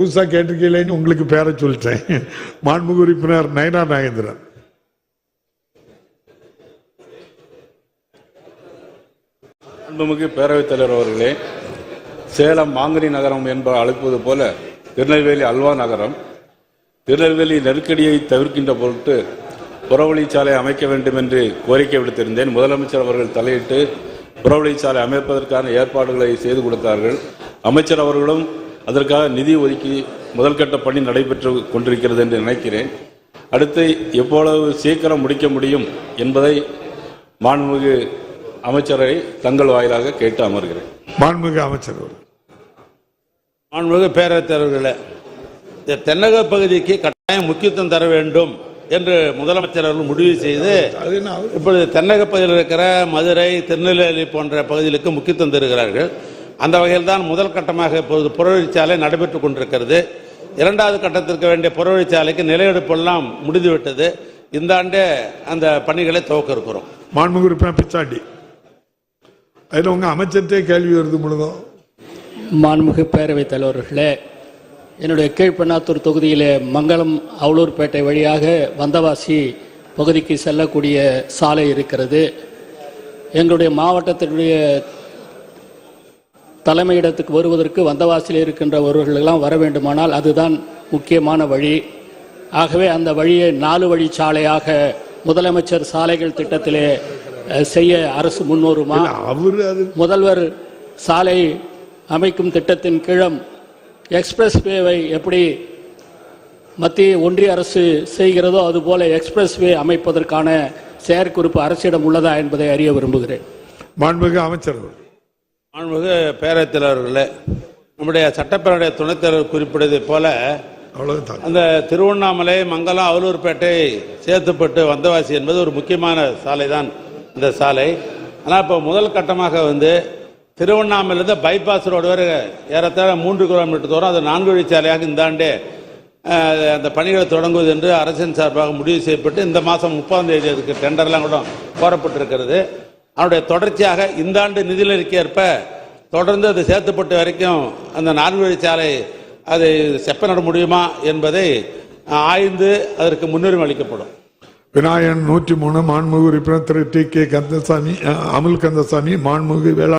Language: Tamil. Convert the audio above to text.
புதுசாக கேட்டிருக்கீங்களேன்னு உங்களுக்கு பேரை சொல்லிட்டேன். மாண்புகு உறுப்பினர் நயனா நாகேந்திரன். அன்புமிகு பேரவைத் தலைவர் அவர்களே சேலம் மாங்கனி நகரம் என்ப அழைப்பது போல திருநெல்வேலி அல்வா நகரம் திருநெல்வேலி நெருக்கடியை தவிர்க்கின்ற பொருட்டு புறவழிச்சாலை அமைக்க வேண்டும் என்று கோரிக்கை விடுத்திருந்தேன். முதலமைச்சர் அவர்கள் தலையிட்டு புறவழிச்சாலை அமைப்பதற்கான ஏற்பாடுகளை செய்து கொடுத்தார்கள். அமைச்சர் அவர்களும் அதற்காக நிதி ஒதுக்கி முதல்கட்ட பணி நடைபெற்று கொண்டிருக்கிறது என்று நினைக்கிறேன் அடுத்து எவ்வளவு சீக்கிரம் முடிக்க முடியும் என்பதை மாண்புமிகு அமைச்சரை தங்கள் வாயிலாக கேட்டு அமர்கிறேன் மாண்புமிகு அமைச்சர். மாண்புமிகு பேரவைத் தலைவர்களே இந்த தென்னக பகுதிக்கு கட்டாயம் முக்கியத்துவம் தர வேண்டும் என்று முதலமைச்சர் அவர்கள் முடிவு செய்து? இப்பொழுது தென்னக பகுதியில் இருக்கிற மதுரை திருநெல்வேலி போன்ற பகுதிகளுக்கு முக்கியத்துவம் தருகிறார்கள் அந்த வகையில் தான் முதல் கட்டமாக இப்பொழுது புறவழிச்சாலை நடைபெற்றுக் கொண்டிருக்கிறது. இரண்டாவது கட்டத்திற்கு வேண்டிய புறவழிச்சாலைக்கு நிலையெடுப்பெல்லாம் முடிந்துவிட்டது. இந்த ஆண்டே அந்த பணிகளை துவக்க இருக்கிறோம். மாண்புமிகு உறுப்பினர் பிச்சாண்டி அதுல உங்க அமைச்சர்கிட்டே கேள்வி வருது முழுதும். மாண்புமிகு பேரவைத் தலைவர்களே என்னுடைய கீழ்பெண்ணாத்தூர் தொகுதியிலே மங்களம் அவலூர்பேட்டை வழியாக வந்தவாசி பகுதிக்கு செல்லக்கூடிய சாலை இருக்கிறது. எங்களுடைய மாவட்டத்தினுடைய தலைமையிடத்துக்கு வருவதற்கு வந்தவாசியில் இருக்கின்றவர்களெல்லாம் வர வேண்டுமானால் அதுதான் முக்கியமான வழி. ஆகவே அந்த வழியை நாலு வழி சாலையாக முதலமைச்சர் சாலைகள் திட்டத்திலே செய்ய அரசு முன்வருமா? இல்ல, அவரு முதல்வர் சாலை அமைக்கும் திட்டத்தின் கீழம் எக்ஸ்பிரஸ் வேவை எப்படி மத்திய ஒன்றிய அரசு செய்கிறதோ அதுபோல எக்ஸ்பிரஸ் வே அமைப்பதற்கான செயற்குறிப்பு அரசிடம் உள்ளதா என்பதை அறிய விரும்புகிறேன். மாண்புமிகு அமைச்சர் அவர்கள். மாண்புமிகு பேரவைத் தலைவர்களே நம்முடைய சட்டப்பேரவைய துணைத் தலைவர் குறிப்பிட்டதைப் போல அந்த திருவண்ணாமலை மங்கலம் அவலூர்பேட்டை சேத்துப்பட்டு வந்தவாசி என்பது ஒரு முக்கியமான சாலை தான் இந்த சாலை. ஆனால் இப்போ முதல் கட்டமாக வந்து திருவண்ணாமலையிலிருந்து பைபாஸ் ரோடு வரை ஏறத்தாழ மூன்று கிலோமீட்டர் தூரம் அது நான்கு வழிச்சாலையாக இந்த ஆண்டே அந்த பணிகளை தொடங்குவது என்று அரசின் சார்பாக முடிவு செய்யப்பட்டு இந்த மாதம் முப்பதாம் தேதி அதுக்கு டெண்டர்லாம் கூட கோரப்பட்டிருக்கிறது. அதனுடைய தொடர்ச்சியாக இந்த ஆண்டு நிதிநிலைக்கு ஏற்ப தொடர்ந்து அது சேர்த்துப்பட்டு வரைக்கும் அந்த நான்கு வழிச்சாலை அதை செப்பனிட முடியுமா என்பதை ஆய்ந்து அதற்கு முன்னுரிமை அளிக்கப்படும். விநாயகன் நூற்றி மூணு மாண்புமிகு உறுப்பினர் திரு டி கே கந்தசாமி அமுல் கந்தசாமி மாண்புமிகு வேளாண்